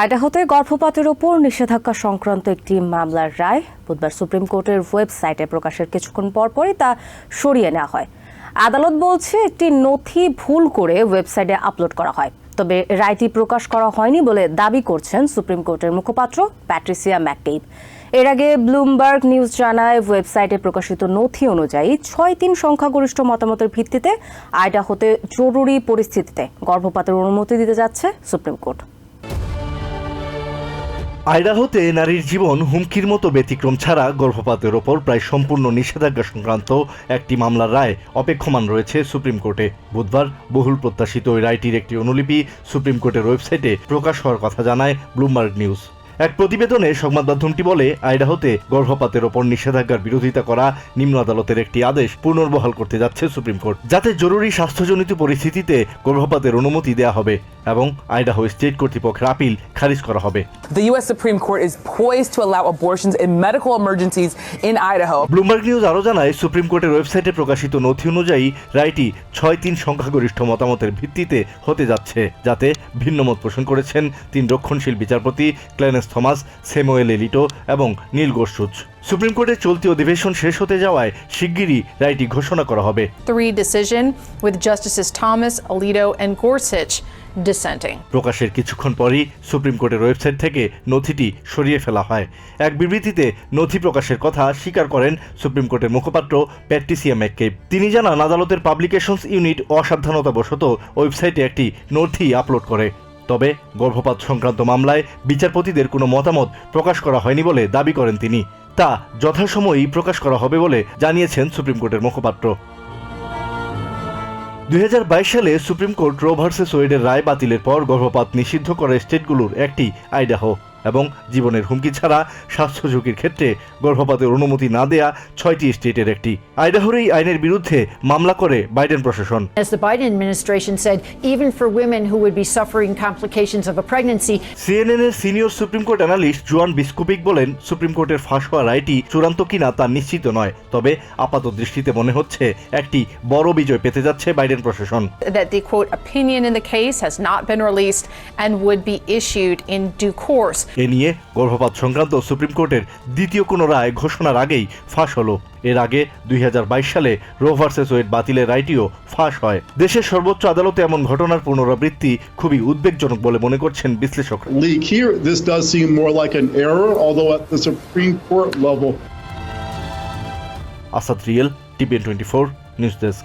আইডাহোতে গর্ভপাতের ওপর নিষেধাজ্ঞা সংক্রান্ত একটি মামলার রায়। বুধবার সুপ্রিম কোর্টের ওয়েবসাইটে প্রকাশের কিছুক্ষণ পরপরই তা সরিয়ে নেওয়া হয়। আদালত বলছে, একটি নথি ভুল করে ওয়েবসাইটে আপলোড করা হয়। তবে রায়টি প্রকাশ করা হয়নি বলে দাবি করছেন সুপ্রিম কোর্টের মুখপাত্র প্যাট্রিসিয়া ম্যাককেইব এর আগে ব্লুমবার্গ নিউজ জানায়, ওয়েবসাইটে প্রকাশিত নথি অনুযায়ী ছয় তিন সংখ্যাগরিষ্ঠ মতামতের ভিত্তিতে আইডাহোতে জরুরি পরিস্থিতিতে গর্ভপাতের অনুমতি দিতে যাচ্ছে সুপ্রিম কোর্ট। আইডাহোতে নারীর জীবন হুমকির মতো ব্যতিক্রম ছাড়া গর্ভপাতের ওপর প্রায় সম্পূর্ণ নিষেধাজ্ঞা সংক্রান্ত একটি মামলার রায় অপেক্ষমান রয়েছে সুপ্রিম কোর্টে। বুধবার বহুল প্রত্যাশিত ওই রায়টির একটি অনুলিপি সুপ্রিম কোর্টের ওয়েবসাইটে প্রকাশ হওয়ার কথা জানায় ব্লুমবার্গ নিউজ। এক প্রতিবেদনে সংবাদ মাধ্যমটি বলে, আইডাহোতে গর্ভপাতের ওপর নিষেধাজ্ঞার বিরোধিতা করা নিম্ন আদালতের একটি আদেশ পুনর্বহাল করতে যাচ্ছে সুপ্রিম কোর্ট, যাতে জরুরি স্বাস্থ্যজনিত পরিস্থিতিতে গর্ভপাতের অনুমতি দেওয়া হবে। এবং আইডাহো স্টেট কর্তৃপক্ষের আপিল খারিজ করা হবে The U.S. Supreme Court is poised to allow abortions in medical emergencies in Idaho. Bloomberg news আরও জানায় সুপ্রিম কোর্টের ওয়েবসাইটে প্রকাশিত নথি অনুযায়ী রায়টি ছয় তিন সংখ্যাগরিষ্ঠ মতামতের ভিত্তিতে হতে যাচ্ছে যাতে ভিন্ন মত পোষণ করেছেন তিন রক্ষণশীল বিচারপতি ক্লেনেস থমাস সেমুয়েল এলিটো এবং নীল গোসুচ সুপ্রিম কোর্টের চলতি অধিবেশন শেষ হতে যাওয়ায় শিগগিরই রায়টি ঘোষণা করা হবে three decision with Justices Thomas, Alito, and Gorsuch dissenting. প্রকাশের কিছুক্ষণ পরই সুপ্রিম কোর্টের ওয়েবসাইট থেকে নথিটি সরিয়ে ফেলা হয়। এক বিবৃতিতে নথি প্রকাশের কথা স্বীকার করেন সুপ্রিম কোর্টের মুখপাত্র প্যাট্রিসিয়া ম্যাককেব। তিনি জানান, আদালতের পাবলিকেশনস ইউনিট অসাবধানতাবশত ওয়েবসাইটে একটি নথি আপলোড করে। তবে গর্ভপাত সংক্রান্ত মামলায় বিচারপতিদের কোনো মতামত প্রকাশ করা হয়নি বলে দাবি করেন তিনি। তা যথাসময়েই প্রকাশ করা হবে বলে জানিয়েছেন সুপ্রিম কোর্টের মুখপাত্র। দুই হাজার বাইশ সালে সুপ্রিম কোর্ট রো ভার্সেস ওয়েডের রায় বাতিলের পর গর্ভপাত নিষিদ্ধ করে স্টেটগুলোর একটি আইডাহো। এবং জীবনের হুমকি ছাড়া স্বাস্থ্য ঝুঁকির ক্ষেত্রে গর্ভপাতের অনুমতি না দেয়া ছয়টি স্টেটের একটি। আইডাহোর এই আইনের বিরুদ্ধে মামলা করে বাইডেন প্রশাসন। As the Biden administration said, even for women who would be suffering complications of a pregnancy, CNN এর senior supreme court analyst Joan Biskupic বলেন সুপ্রিম কোর্টের ফাঁস হওয়া রায়টি চূড়ান্ত কিনা তা নিশ্চিত নয়। তবে আপাত দৃষ্টিতে মনে হচ্ছে একটি বড় বিজয় পেতে যাচ্ছে বাইডেন প্রশাসন। That the quote opinion in the case has not been released and would be issued in due course. এ নিয়ে গর্ভপাত সংক্রান্ত সুপ্রিম কোর্টের দ্বিতীয় কোনো রায় ঘোষণার আগেই ফাঁস হলো। এর আগে দুই হাজার বাইশ সালে রো ভার্সেস ওয়েড বাতিলের রায়টিও ফাঁস হয়। দেশের সর্বোচ্চ আদালতে এমন ঘটনার পুনরাবৃত্তি খুবই উদ্বেগজনক বলে মনে করছেন বিশ্লেষকরা। Asad real TPN twenty four news desk.